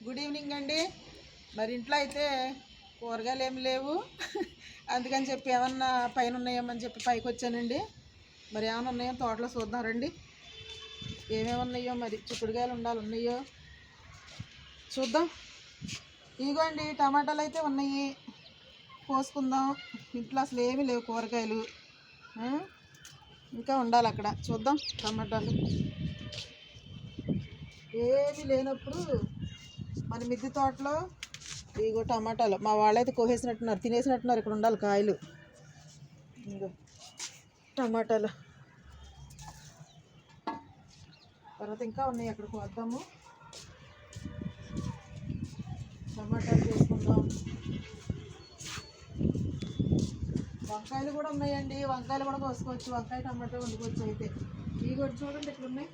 Good evening అండి. మరి ఇంట్లో అయితే కూరగాయలు ఏమి లేవు. అందుకని చెప్పి ఏమన్నా పైన ఉన్నాయేమని చెప్పి పైకి వచ్చానండి. మరి ఏమైనా ఉన్నాయో తోటలో చూద్దాం రండి ఏమేమి ఉన్నాయో మరి చిక్కుడుకాయలు ఉండాలి ఉన్నాయో చూద్దాం. ఇదిగోండి టమాటాలు అయితే ఉన్నాయి. కోసుకుందాం. ఇంట్లో అసలు ఏమీ లేవు కూరగాయలు. ఇంకా ఉండాలి అక్కడ. చూద్దాం టమాటాలు. ఏమీ లేనప్పుడు మన మిద్దె తోటలో ఇగో టమాటాలు. మా వాళ్ళైతే కోసేసినట్టున్నారు తినేసినట్టున్నారు ఇక్కడ ఉండాలి కాయలు. ఇగో టమాటాలు. తర్వాత ఇంకా ఉన్నాయి అక్కడ వద్దాము. టమాటాలు చేసుకుందాం. వంకాయలు కూడా ఉన్నాయండి. వంకాయలు కూడా కోసుకోవచ్చు. వంకాయ టమాటా వండుకోవచ్చు అయితే. ఇవి చూడండి ఇక్కడ ఉన్నాయి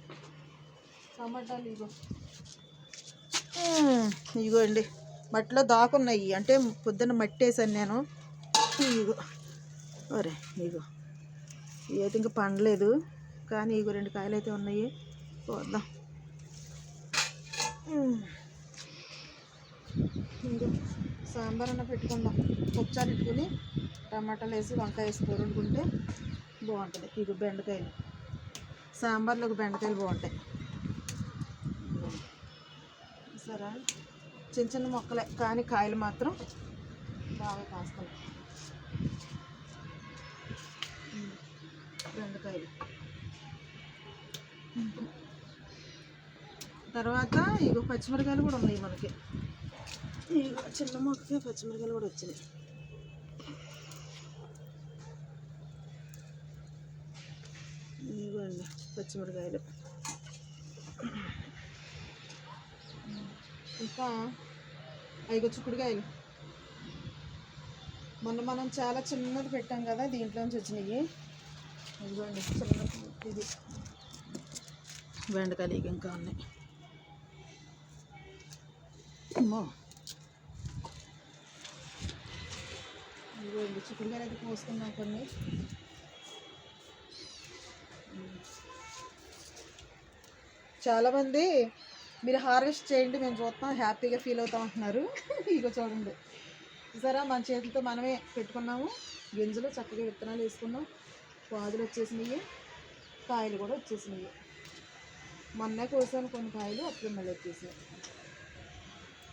టమాటాలు ఇగో. మ్మ్. ఇగో అండి మట్టిలో దాకున్నాయి. అంటే పొద్దున్న మట్టి వేసాను నేను. ఇగో అరే ఇగో ఇవి ఇంకా పండలేదు. కానీ ఇగో రెండు కాయలు అయితే ఉన్నాయి. పోద్దాం. మ్మ్. ఇగో సాంబార్ అన్న పెట్టుకుందాం. పప్పుచారు పెట్టుకుని టమాటాలు వేసి వంకాయ వేసి కూర వండుకుంటే బాగుంటుంది. ఇగో బెండకాయలు. సాంబార్లో ఒక బెండకాయలు బాగుంటాయి. సరే చిన్న చిన్న మొక్కలే కానీ కాయలు మాత్రం బాగా కాస్తాయి. రెండు కాయలు. తర్వాత ఇగో పచ్చిమిరకాయలు కూడా ఉన్నాయి మనకి. ఇగో చిన్న మొక్కకే పచ్చిమిరకాయలు కూడా వచ్చినాయి. ఇదిగోండి పచ్చిమిరకాయలు. ఇంకా ఐదు చిక్కుడుకాయలు మొన్న మనం చాలా చిన్నది పెట్టాం కదా దీంట్లోంచి వచ్చినాయి ఇదిగోండి చిన్న ఇది. బెండకాయలు ఇంకా ఉన్నాయి. అమ్మో. ఇదిగోండి చిక్కుడుకాయలు అయితే కోసుకున్నాం కొన్ని. చాలామంది మీరు హార్వెస్ట్ చేయండి మేము చూస్తాం హ్యాపీగా ఫీల్ అవుతాం అంటున్నారు. ఇగో చూడండి. సరే మన చేతులతో మనమే పెట్టుకున్నాము. గింజలు చక్కగా విత్తనాలు వేసుకున్నాం. పాదులు వచ్చేసినాయి. కాయలు కూడా వచ్చేసినాయి. మొన్నే కోసాను కొన్ని కాయలు అప్పుడు మళ్ళీ వచ్చేసాయి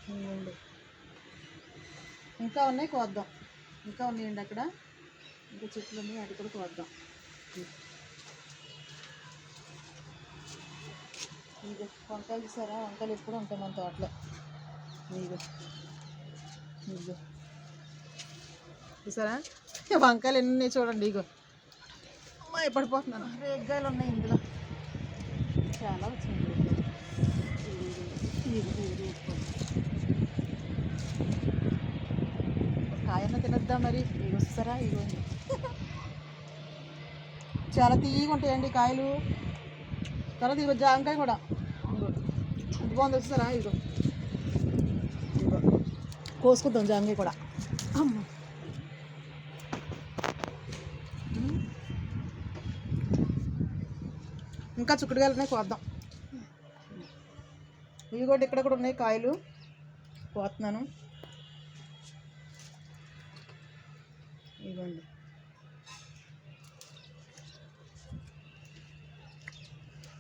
ఇదిగోండి. ఇంకా ఉన్నాయి కోద్దాం. ఇంకా ఉన్నాయండి అక్కడ. ఇంకా చెట్లు ఉన్నాయి అటు కూడా కోద్దాం. ఇదిగో వంకాయలు చూసారా వంకాయలు ఎప్పుడు ఉంటాయి మన తోటలో? ఇదిగో. ఇదిగో. చూసారా? వంకాయలు ఎన్ని ఉన్నాయి చూడండి ఇగో అమ్మాయి పడిపోతున్నాను రేగ్గాయలు ఉన్నాయి ఇందులో. చాలా వచ్చింది. కాయన్న తినద్దా మరి. ఇగో వస్తారా ఇగో చాలా తీయగా ఉంటాయండి కాయలు. తర్వాత ఇదిగో జామకాయ కూడా. ఇది బాగుంది వచ్చేసారా ఇదిగో. కోసుకుందాం జాంగి కూడా. అమ్మ. ఇంకా చుక్కుడుగాయలు కోద్దాం. ఇవి కూడా ఇక్కడ కూడా ఉన్నాయి కాయలు. కోతున్నాను ఇదిగోండి.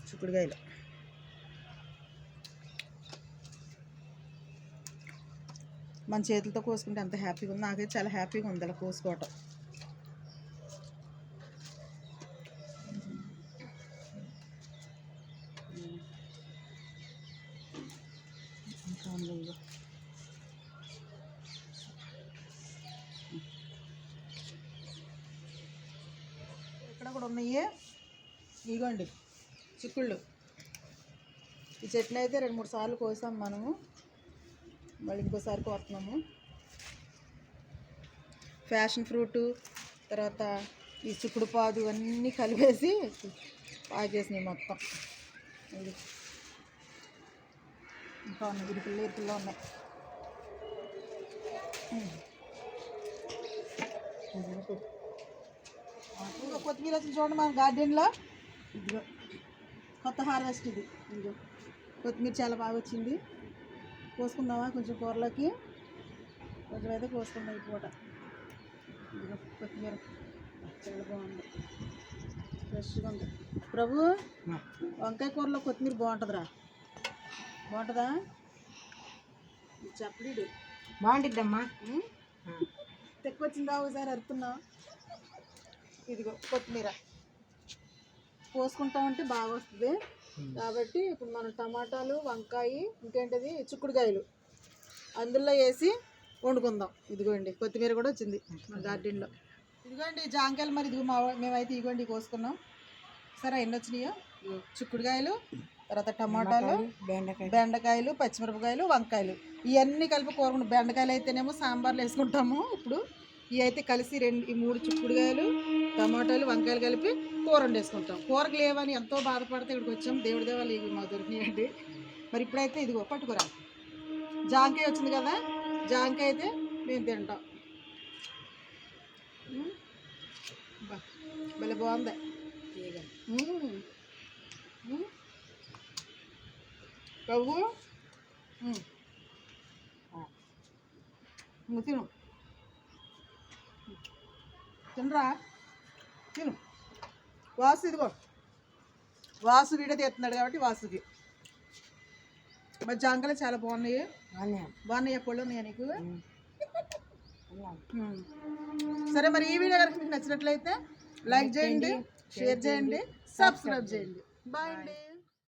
చిక్కుడుకాయలు మన చేతులతో కోసుకుంటే ఎంత హ్యాపీగా ఉంది. నాకైతే చాలా హ్యాపీగా ఉంది అలా కోసుకోవటం. ఇక్కడ కూడా ఉన్నాయి. ఇగోండి చిక్కుళ్ళు. ఈ చెట్లు అయితే రెండు మూడు సార్లు కోసాం మనము. మళ్ళీ ఇంకోసారి కోరుతున్నాము. ఫ్యాషన్ ఫ్రూటు తర్వాత ఈ చిక్కుడు పాదు అన్నీ కలిపేసి పాకేసినాయి మొత్తం. ఇది. ఇంకా ఉన్నాయి. ఇది పిల్ల పిల్ల ఉన్నాయి. ఇంకా కొత్తిమీర వచ్చింది చూడండి మన గార్డెన్లో. ఇదిగో కొత్త హార్వెస్ట్ ఇది. ఇదిగో కొత్తిమీర చాలా బాగా వచ్చింది. కోసుకుందామా? కొంచెం కూరలోకి. కొంచెం అయితే కోసుకుందాం ఈ పూట. కొత్తిమీర. చాలా బాగుంది. ఫ్రెష్గా ఉంది. ప్రభు వంకాయ కూరలో కొత్తిమీర బాగుంటుందిరా. బాగుంటుందా? చెప్పలీడు. బాగుంటుందమ్మా తెక్కొచ్చిందా ఒకసారి అరుతున్నావు ఇదిగో కొత్తిమీర. పోసుకుంటామంటే బాగా వస్తుంది. కాబట్టి ఇప్పుడు మనం టమాటాలు వంకాయ ఇంకేంటిది? చిక్కుడుకాయలు. అందులో వేసి వండుకుందాం. ఇదిగోండి కొత్తిమీర కూడా వచ్చింది మా గార్డెన్లో ఇదిగోండి జాంకాయలు మరి ఇదిగో మా మేమైతే ఇదిగోండి కోసుకున్నాం. సరే ఎన్ని వచ్చినాయో? చిక్కుడుకాయలు తర్వాత టమాటాలు బెండకాయ బెండకాయలు పచ్చిమిరపకాయలు వంకాయలు. ఇవన్నీ కలిపి కూర బెండకాయలు అయితేనేమో సాంబార్లో వేసుకుంటాము ఇప్పుడు. ఇవి అయితే కలిసి రెండు ఈ మూడు చిక్కుడుకాయలు టమాటాలు వంకాయలు కలిపి కూర వండేసుకుంటాం. కూరకు లేవని ఎంతో బాధపడితే ఇక్కడికి వచ్చాం. దేవుడి దేవాలు ఇవి మాకు దొరికినాయండి. మరి ఇప్పుడైతే ఇదిగో పట్టుకురా. జాంకాయ వచ్చింది కదా జాంకాయ అయితే మేము తింటాం. భలే బాగుంది. ఉమ్. కవ్వు ఇంక తిను. తినరా? తిను. వాసు ఇదిగో. వాసు వీడియో తీస్తున్నాడు కాబట్టి వాసుకి. మరి జాంకాయలు చాలా బాగున్నాయి. బాగున్నాయి. పళ్ళు ఉన్నాయా నీకు. సరే మరి ఈ వీడియో కనుక మీకు నచ్చినట్లయితే లైక్ చేయండి షేర్ చేయండి సబ్స్క్రైబ్ చేయండి. బాయ్ అండి.